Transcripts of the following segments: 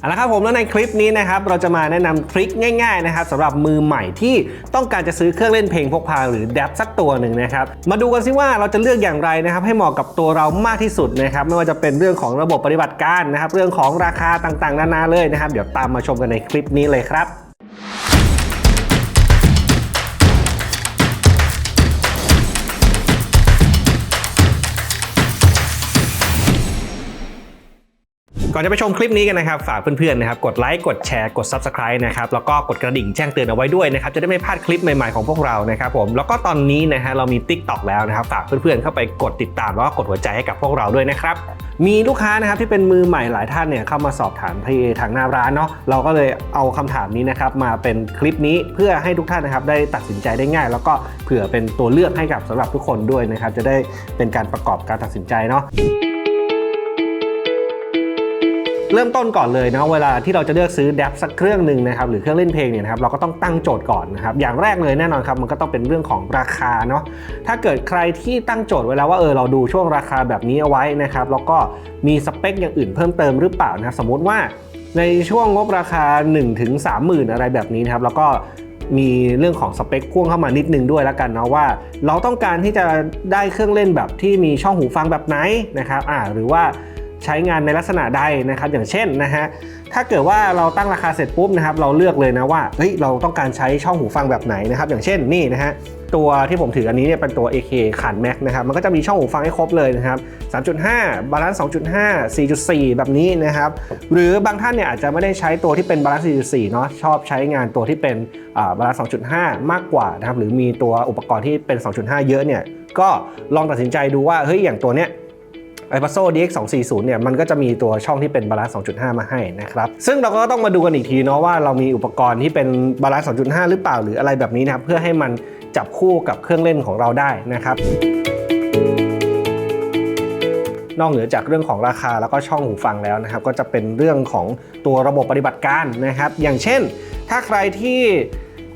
เอาละครับผมแล้วในคลิปนี้นะครับเราจะมาแนะนำทริคง่ายๆนะครับสำหรับมือใหม่ที่ต้องการจะซื้อเครื่องเล่นเพลงพกพาหรือแดบสักตัวหนึ่งนะครับมาดูกันซิว่าเราจะเลือกอย่างไรนะครับให้เหมาะกับตัวเรามากที่สุดนะครับไม่ว่าจะเป็นเรื่องของระบบปฏิบัติการนะครับเรื่องของราคาต่างๆ นานาเลยนะครับ เดี๋ยวตามมาชมกันในคลิปนี้เลยครับ อนจะไปชมคลิปนี้กันนะครับ ฝากเพื่อนๆนะครับ กดไลค์ กดแชร์ กด Subscribe นะครับ แล้วก็กดกระดิ่งแจ้งเตือนเอาไว้ด้วยนะครับ จะได้ไม่พลาดคลิปใหม่ๆของพวกเรานะครับผม แล้วก็ตอนนี้นะฮะเรามี Tik t o อกแล้วนะครับ ฝากเพื่อนๆเข้าไปกดติดตามแล้วก็กดหัวใจให้กับพวกเราด้วยนะครับ มีลูกค้านะครับที่เป็นมือใหม่หลายท่านเนี่ยเข้ามาสอบถามที่ทางหน้าร้านเนาะ เราก็เลยเอาคำถามนี้นะครับมาเป็นคลิปนี้เพื่อให้ทุกท่านนะครับได้ตัดสินใจได้ง่าย แล้วก็เผื่อเป็นตัวเลือกให้กับสำหรับทุกคนด้วยนะครับ จะได้เป็นการประกอบการตัดสินใจเนาะ เริ่มต้นก่อนเลยนะเวลาที่เราจะเลือกซื้อแดปสักเครื่องหนึ่งนะครับหรือเครื่องเล่นเพลงเนี่ยนะครับเราก็ต้องตั้งโจทย์ก่อนนะครับอย่างแรกเลยแน่นอนครับมันก็ต้องเป็นเรื่องของราคาเนาะถ้าเกิดใครที่ตั้งโจทย์ไว้แล้วว่าเออเราดูช่วงราคาแบบนี้เอาไว้นะครับแล้วก็มีสเปคอย่างอื่นเพิ่มเติมหรือเปล่านะครับสมมติว่าในช่วงงบราคา 1-30,000ถึง30,000อะไรแบบนี้นะครับแล้วก็มีเรื่องของสเปคพ่วงเข้ามานิดนึงด้วยแล้วกันเนาะว่า เราต้องการที่จะได้เครื่องเล่นแบบที่มีช่องหูฟังแบบไหนนะครับอ่าหรือว่า ใช้งานในลักษณะใดนะครับ อย่างเช่นนะฮะถ้าเกิดว่าเราตั้งราคาเสร็จปุ๊บนะครับเราเลือกเลยนะว่าเฮ้ยเราต้องการใช้ช่องหูฟังแบบไหนนะครับ อย่างเช่นนี่นะฮะตัวที่ผมถืออันนี้เนี่ยเป็นตัว AK ขัน Max นะครับมันก็จะมีช่องหูฟังให้ครบเลยนะครับ 3.5 บาลานซ์ 2.5 4.4 แบบนี้นะครับ หรือบางท่านเนี่ยอาจจะไม่ได้ใช้ตัวที่เป็นบาลานซ์ 4.4 เนาะชอบใช้งานตัวที่เป็นบาลานซ์ 2.5 มากกว่านะครับหรือมีตัวอุปกรณ์ที่เป็น 2.5 เยอะเนี่ยก็ลองตัดสินใจดูว่าเฮ้ยอย่างตัวเนี้ย i p a s o DX 240 เนี่ยมันก็จะมีตัวช่องที่เป็นบาลานซ์ 2.5 มาให้นะครับ ซึ่งเราก็ต้องมาดูกันอีกทีเนาะว่าเรามีอุปกรณ์ที่เป็นบาลานซ์ 2.5 หรือเปล่าหรืออะไรแบบนี้นะครับเพื่อให้มันจับคู่กับเครื่องเล่นของเราได้นะครับนอกเหนือจากเรื่องของราคาแล้วก็ช่องหูฟังแล้วนะครับ ก็จะเป็นเรื่องของตัวระบบปฏิบัติการนะครับ อย่างเช่น ถ้าใครที่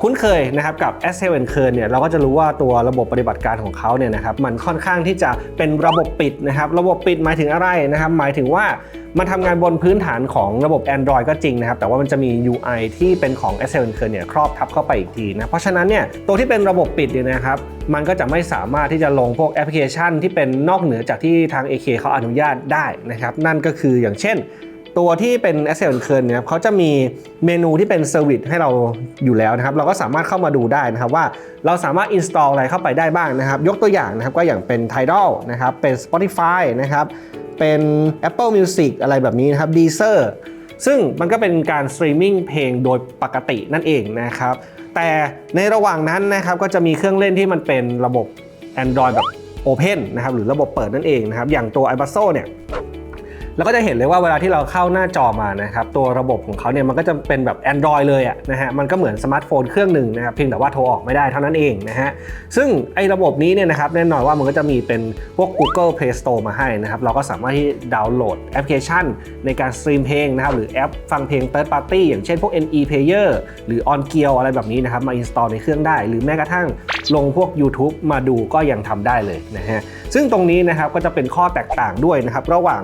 คุ้นเคยนะครับกับ s 7 n k e r เนี่ยเราก็จะรู้ว่าตัวระบบปฏิบัติการของเขาเนี่ยนะครับมันค่อนข้างที่จะเป็นระบบปิดนะครับระบบปิดหมายถึงอะไรนะครับหมายถึงว่ามันทำงานบนพื้นฐานของระบบ Android ก็จริงนะครับแต่ว่ามันจะมี UI ที่เป็นของ s 7 n k e r เนี่ยครอบทับเข้าไปอีกทีนะเพราะฉะนั้นเนี่ยตัวที่เป็นระบบปิดเนี่ยนะครับมันก็จะไม่สามารถที่จะลงพวกแอปพลิเคชัน ที่เป็นนอกเหนือจากที่ทาง AK เขาอนุญาตได้นะครับนั่นก็คืออย่างเช่น ตัวที่เป็น a s s e t เคิร์เนี่ยเขาจะมีเมนูที่เป็นเซอร์วิสให้เราอยู่แล้วนะครับ เราก็สามารถเข้ามาดูได้นะครับว่าเราสามารถ install อะไรเข้าไปได้บ้างนะครับ ยกตัวอย่างนะครับก็อย่างเป็น Tidal นะครับ เป็น Spotify นะครับเป็น Apple Music อะไรแบบนี้นะครับ Deezer ซึ่งมันก็เป็นการสตรีมมิ่งเพลงโดยปกตินั่นเองนะครับ แต่ในระหว่างนั้นนะครับก็จะมีเครื่องเล่นที่มันเป็นระบบ Android แบบ Open นะครับหรือระบบเปิดนั่นเองนะครับ อย่างตัว i b a s o เนี่ย แล้วก็จะเห็นเลยว่าเวลาที่เราเข้าหน้าจอมานะครับตัวระบบของเขาเนี่ยมันก็จะเป็นแบบ Android เลยอะนะฮะมันก็เหมือนสมาร์ทโฟนเครื่องหนึ่งนะครับเพียงแต่ว่าโทรออกไม่ได้เท่านั้นเองนะฮะซึ่งไอ้ระบบนี้เนี่ยนะครับแน่นอนว่ามันก็จะมีเป็นพวก Google Play Store มาให้นะครับเราก็สามารถที่ดาวน์โหลดแอปพลิเคชัน ในการสตรีมเพลงนะครับหรือแอปฟังเพลง Third Party อย่างเช่นพวก NE Player หรือ On g e a r อะไรแบบนี้นะครับมา install ในเครื่องได้ หรือแม้กระทั่งลงพวก YouTube มาดูก็ยังทำได้เลยนะฮะซึ่งตรงนี้นะครับก็จะเป็นข้อแตกต่างด้วยนะครับระหว่าง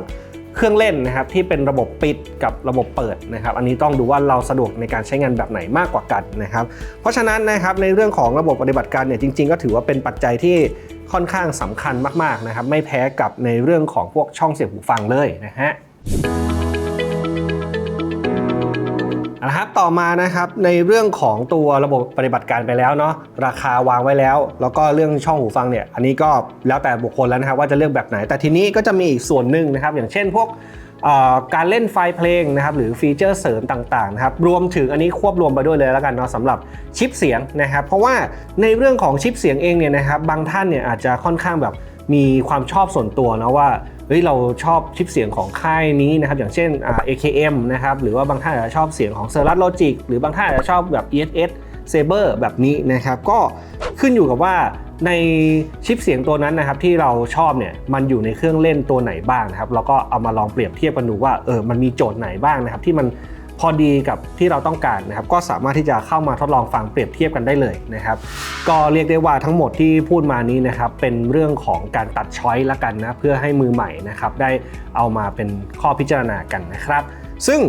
เครื่องเล่นนะครับที่เป็นระบบปิดกับระบบเปิดนะครับ อันนี้ต้องดูว่าเราสะดวกในการใช้งานแบบไหนมากกว่ากันนะครับ เพราะฉะนั้นนะครับในเรื่องของระบบปฏิบัติการเนี่ยจริง ๆ ก็ถือว่าเป็นปัจจัยที่ค่อนข้างสำคัญมากๆนะครับ ไม่แพ้กับในเรื่องของพวกช่องเสียบหูฟังเลยนะฮะ เอาละครับต่อมานะครับในเรื่องของตัวระบบปฏิบัติการไปแล้วเนาะราคาวางไว้แล้ว แล้วก็เรื่องช่องหูฟังเนี่ยอันนี้ก็แล้วแต่บุคคลแล้วนะครับว่าจะเลือกแบบไหน แต่ทีนี้ก็จะมีอีกส่วนหนึ่งนะครับ อย่างเช่นพวกการเล่นไฟล์เพลงนะครับหรือฟีเจอร์เสริมต่างๆนะครับรวมถึงอันนี้ควบรวมไปด้วยเลยแล้วกันเนาะสำหรับชิปเสียงนะครับ เพราะว่าในเรื่องของชิปเสียงเองเนี่ยนะครับบางท่านเนี่ยอาจจะค่อนข้างแบบมีความชอบส่วนตัวนะว่า เฮ้ยเราชอบชิปเสียงของค่ายนี้นะครับอย่างเช่น AKM นะครับหรือว่าบางท่านอาจจะชอบเสียงของ s e r a t Logic หรือบางท่านอาจจะชอบแบบ ESS Saber แบบนี้นะครับก็ขึ้นอยู่กับว่าในชิปเสียงตัวนั้นนะครับที่เราชอบเนี่ยมันอยู่ในเครื่องเล่นตัวไหนบ้างนะครับเราก็เอามาลองเปรียบเทียบกันดูว่าเออมันมีโจทย์ไหนบ้างนะครับที่มัน พอดีกับที่เราต้องการนะครับก็สามารถที่จะเข้ามาทดลองฟังเปรียบเทียบกันได้เลยนะครับ ก็เรียกได้ว่าทั้งหมดที่พูดมานี้นะครับเป็นเรื่องของการตัดช้อยละกันนะเพื่อให้มือใหม่นะครับได้เอามาเป็นข้อพิจารณากันนะครับ ซึ่ง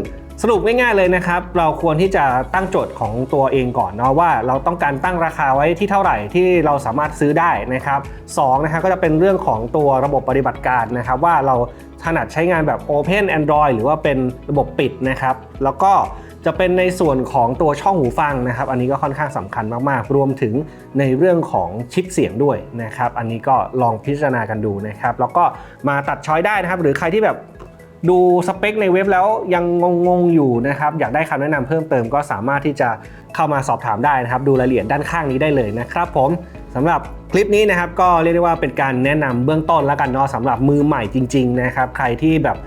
สรุปง่ายๆเลยนะครับ เราควรที่จะตั้งโจทย์ของตัวเองก่อนเนาะว่าเราต้องการตั้งราคาไว้ที่เท่าไหร่ที่เราสามารถซื้อได้นะครับสองนะครับก็จะเป็นเรื่องของตัวระบบปฏิบัติการนะครับ ว่าเราถนัดใช้งานแบบ Open Android หรือว่าเป็นระบบปิดนะครับ แล้วก็จะเป็นในส่วนของตัวช่องหูฟังนะครับ อันนี้ก็ค่อนข้างสำคัญมากๆ รวมถึงในเรื่องของชิปเสียงด้วยนะครับ อันนี้ก็ลองพิจารณากันดูนะครับ แล้วก็มาตัดช้อยได้นะครับ หรือใครที่แบบ ดูสเปคในเว็บแล้วยังงงๆอยู่นะครับอยากได้คำแนะนำเพิ่มเติมก็สามารถที่จะเข้ามาสอบถามได้นะครับ ดูรายละเอียดด้านข้างนี้ได้เลยนะครับผมสำหรับคลิปนี้นะครับก็เรียกได้ว่าเป็นการแนะนำเบื้องต้นแล้วกันเนาะสำหรับมือใหม่จริงๆนะครับใครที่แบบ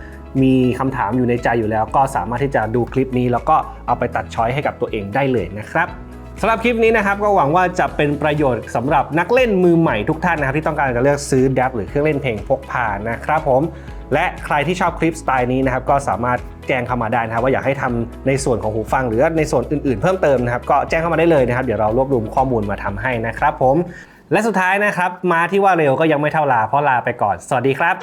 มีคำถามอยู่ในใจอยู่แล้ว ก็สามารถที่จะดูคลิปนี้ แล้วก็เอาไปตัดช้อยให้กับตัวเองได้เลยนะครับ สำหรับคลิปนี้นะครับก็หวังว่าจะเป็นประโยชน์สำหรับนักเล่นมือใหม่ทุกท่านนะครับที่ต้องการจะเลือกซื้อดับหรือเครื่องเล่นเพลงพกพานะครับผมและใครที่ชอบคลิปสไตล์นี้นะครับก็สามารถแจ้งเข้ามาได้นะครับว่าอยากให้ทำในส่วนของหูฟัง หรือในส่วนอื่นๆ เพิ่มเติมนะครับก็แจ้งเข้ามาได้เลยนะครับเดี๋ยวเรารวบรวมข้อมูลมาทำให้นะครับผมและสุดท้ายนะครับมาที่ว่าเร็วก็ยังไม่เท่าลาเพราะลาไปก่อน สวัสดีครับ